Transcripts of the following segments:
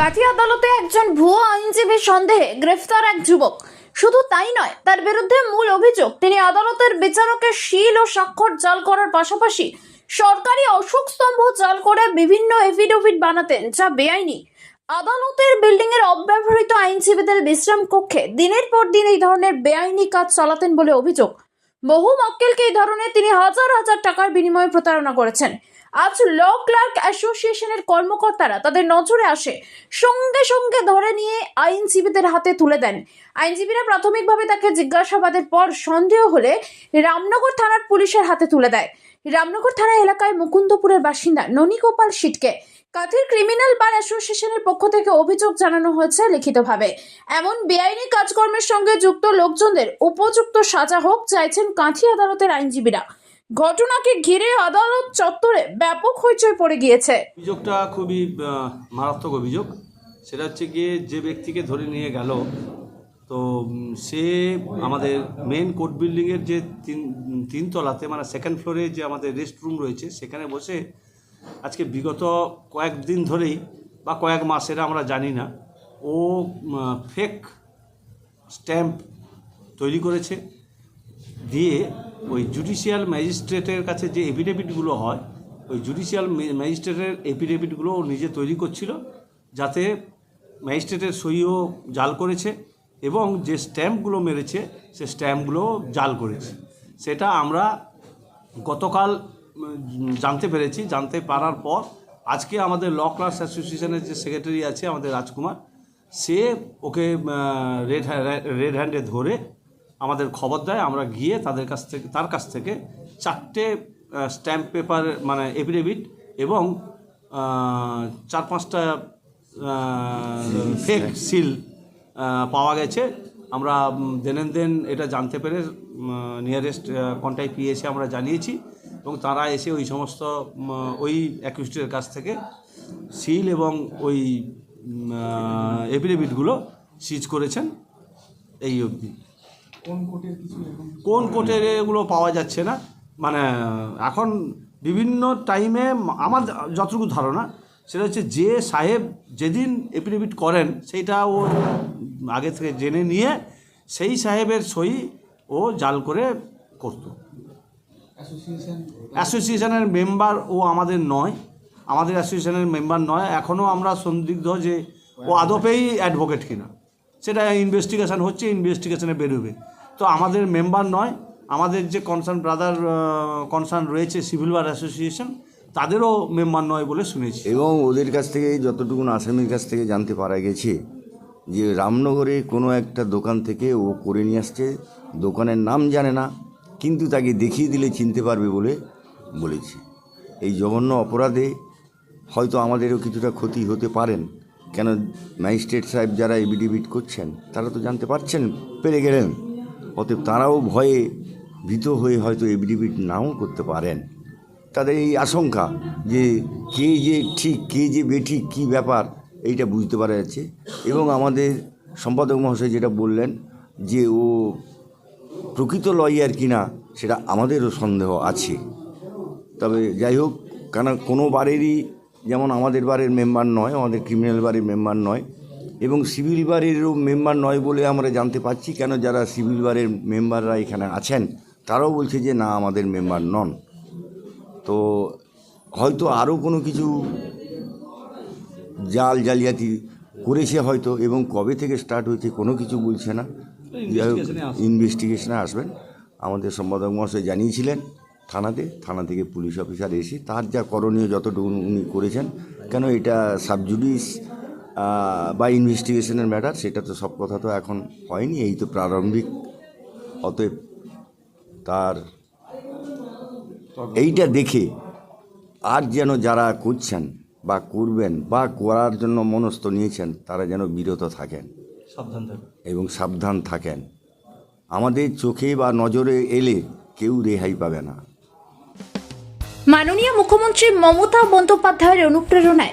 কাঠি আদালতে একজন ভুয়ো আইনজীবীর সন্দেহে গ্রেফতার এক যুবক। শুধু তাই নয়, তার বিরুদ্ধে মূল অভিযোগ, তিনি আদালতের বিচারকের শিল ও স্বাক্ষর জাল করার পাশাপাশি সরকারি অশোক স্তম্ভ জাল করে বিভিন্ন এফিডেভিট বানাতেন, যা বেআইনি। আদালতের বিল্ডিং এর অব্যবহৃত আইনজীবীদের বিশ্রাম কক্ষে দিনের পর দিন এই ধরনের বেআইনি কাজ চালাতেন বলে অভিযোগ। বহু মক্কেলকে এই ধরনের তিনি হাজার হাজার টাকার বিনিময়ে প্রতারণা করেছেন। আজ ল ক্লার্ক অ্যাসোসিয়েশনের কর্মকর্তারা তাদের নজরে আসে। সঙ্গে সঙ্গে ধরে নিয়ে আইনজীবীদের হাতে তুলে দেন। আইনজীবীরা প্রাথমিকভাবে তাকে জিজ্ঞাসাবাদের পর সন্দেহ হলে রামনগর থানার পুলিশের হাতে তুলে দেয়। রামনগর থানা এলাকায় মুকুন্দপুরের বাসিন্দা ননীগোপাল সিটকে। কাথির ক্রিমিনাল বার অ্যাসোসিয়েশনের পক্ষ থেকে অভিযোগ জানানো হয়েছে লিখিতভাবে। এমন বেআইনি কাজকর্মের সঙ্গে যুক্ত লোকজনদের উপযুক্ত সাজা হোক, চাইছেন কাঁথি আদালতের আইনজীবীরা। ঘটনাকে ঘিরে আদালত চত্বরে ব্যাপক হইচই পড়ে গিয়েছে। অভিযোগটা খুবই মারাত্মক অভিযোগ। সেটা হচ্ছে গিয়ে যে ব্যক্তিকে ধরে নিয়ে গেল, তো সে আমাদের মেন কোর্ট বিল্ডিংয়ের যে তিন তিনতলাতে মানে সেকেন্ড ফ্লোরে যে আমাদের রেস্ট রুম রয়েছে, সেখানে বসে আজকে বিগত কয়েকদিন ধরেই বা কয়েক মাসের আমরা জানি না, ও ফেক স্ট্যাম্প তৈরি করেছে। দিয়ে ওই জুডিশিয়াল ম্যাজিস্ট্রেটের কাছে যে এফিডেভিটগুলো হয়, ওই জুডিশিয়াল ম্যাজিস্ট্রেটের এফিডেভিটগুলো ও নিজে তৈরি করছিল যাতে ম্যাজিস্ট্রেটের সইও জাল করেছে এবং যে স্ট্যাম্পগুলো মেরেছে, সে স্ট্যাম্পগুলো জাল করেছে। সেটা আমরা গতকাল জানতে পেরেছি। জানতে পারার পর আজকে আমাদের ল ক্লাস অ্যাসোসিয়েশনের যে সেক্রেটারি আছে আমাদের রাজকুমার, সে ওকে রেড রেড হ্যান্ডে ধরে আমাদের খবর দেয়, আমরা গিয়ে তাদের কাছ থেকে, তার কাছ থেকে চারটে স্ট্যাম্প পেপার মানে এফিডেভিট এবং চার পাঁচটা ফেক সিল পাওয়া গেছে। আমরা দেন দেন এটা জানতে পেরে নিয়ারেস্ট কন্ট্যাক্ট পিএসে আমরা জানিয়েছি এবং তারা এসে ওই সমস্ত ওই অ্যাকিউস্টের কাছ থেকে সিল এবং ওই এফিডেভিটগুলো সিজ করেছেন। এই অবধি। কোন কোর্টের এগুলো পাওয়া যাচ্ছে না? মানে এখন বিভিন্ন টাইমে আমার যতটুকু ধারণা সেটা হচ্ছে যে সাহেব যেদিন এফিডেভিট করেন সেইটা ও আগে থেকে জেনে নিয়ে সেই সাহেবের সই ও জাল করে করতো। অ্যাসোসিয়েশনের মেম্বার ও আমাদের নয়। আমাদের অ্যাসোসিয়েশনের মেম্বার নয়। এখনও আমরা সন্দিগ্ধ যে ও আদপেই অ্যাডভোকেট কিনা। সেটা ইনভেস্টিগেশন হচ্ছে ইনভেস্টিগেশনে বেরোবে। তো আমাদের মেম্বার নয়, আমাদের যে কনসার্ন ব্রাদার কনসার্ন রয়েছে সিভিল বার অ্যাসোসিয়েশন তাদেরও মেম্বার নয় বলে শুনেছি। এবং ওদের কাছ থেকে যতটুকুন আসামির কাছ থেকে জানতে পারা গেছে, যে রামনগরে কোনো একটা দোকান থেকে ও করে নিয়ে আসছে, দোকানের নাম জানে না, কিন্তু তাকে দেখিয়ে দিলে চিনতে পারবে বলে বলেছে। এই জঘন্য অপরাধে হয়তো আমাদেরও কিছুটা ক্ষতি হতে পারেন, কেন ম্যাজিস্ট্রেট সাহেব যারা এভিডেভিট করছেন, তারা তো জানতে পারছেন, পেরে গেলেন। অতএব তারাও ভয়ে ভীত হয়ে হয়তো এভিডেভিট নাও করতে পারেন। তাদের এই আশঙ্কা যে কে যে ঠিক, কে যে বেঠিক, কী ব্যাপার, এইটা বুঝতে পারা যাচ্ছে। এবং আমাদের সম্পাদক মহাশয় যেটা বললেন যে ও প্রকৃত লয়ার কিনা, সেটা আমাদেরও সন্দেহ আছে। তবে যাই হোক কেন কোনো বারেরই যেমন আমাদের বারের মেম্বার নয়, আমাদের ক্রিমিনাল বারের মেম্বার নয় এবং সিভিল বারেরও মেম্বার নয় বলে আমরা জানতে পারছি কেন যারা সিভিল বারের মেম্বাররা এখানে আছেন তারাও বলছে যে না আমাদের মেম্বার নন। তো হয়তো আরও কোনো কিছু জাল জালিয়াতি করেছে হয়তো এবং কবে থেকে স্টার্ট হয়েছে কোনো কিছু বলছে না। ইনভেস্টিগেশনে আসবেন। আমাদের সম্পাদক মহাশয় জানিয়েছিলেন থানাতে থানা থেকে পুলিশ অফিসার এসে তার যা করণীয় যতটুকু উনি করেছেন কেন এটা সাবজুডিস বা ইনভেস্টিগেশনের ম্যাটার সেটা তো সব কথা তো এখন হয়নি এই তো প্রারম্ভিক অতএব তার এইটা দেখে আর যেন যারা করছেন বা করবেন বা করার জন্য মনস্থ নিয়েছেন তারা যেন বিরত থাকেন। সাবধান এবং সাবধান থাকেন। আমাদের চোখে বা নজরে এলে কেউ রেহাই পাবে না। মাননীয় মুখ্যমন্ত্রী মমতা বন্দ্যোপাধ্যায়ের অনুপ্রেরণায়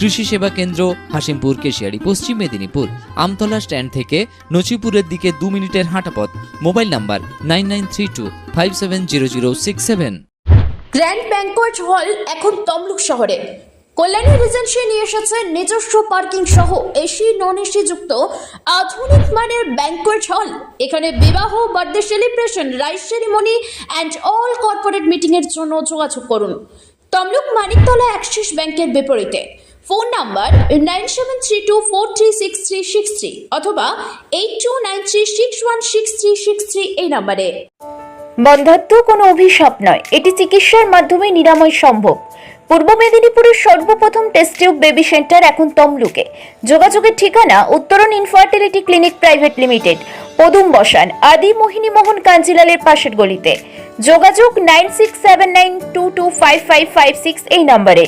কৃষি সেবা কেন্দ্র হাসিমপুর কেশিয়ারি, পশ্চিম মেদিনীপুর। আমতলা স্ট্যান্ড থেকে নচিপুরের দিকে দু মিনিটের হাঁটাপথ। Mobile number nine nine three two five seven zero zero six seven. Grand banquet hall এখন তমলুক শহরে। কল্যাণী রিজেন্সি নিয়ে এসেছে নিজস্ব পার্কিং সহ এসি নন এসি যুক্ত আধুনিক মানের ব্যাংকোয়েট হল। এখানে বিবাহ, birthday celebration, rice ceremony and all corporate meeting এর জন্য যোগাযোগ করুন। তমলুক মানিকতলা অ্যাক্সিস ব্যাংকের বিপরীতে। Phone number nine seven three two four three six three six three অথবা eight two nine three six one six three six three এই নাম্বারে। বন্ধাত্ম কোনো অভিশাপ নয়। এটি চিকিৎসার মাধ্যমে নিরাময় সম্ভব। পূর্ব মেদিনীপুরের সর্বপ্রথম টেস্ট টিউব বেবি সেন্টার এখন তমলুকে। যোগাযোগের ঠিকানা উত্তরণ ইনফার্টিলিটি ক্লিনিক প্রাইভেট লিমিটেড পদুম বসান, আদি মোহিনী মোহন কাঞ্জিলালের পাশের গলিতে। যোগাযোগ nine six seven nine two two five five five six এই নম্বরে।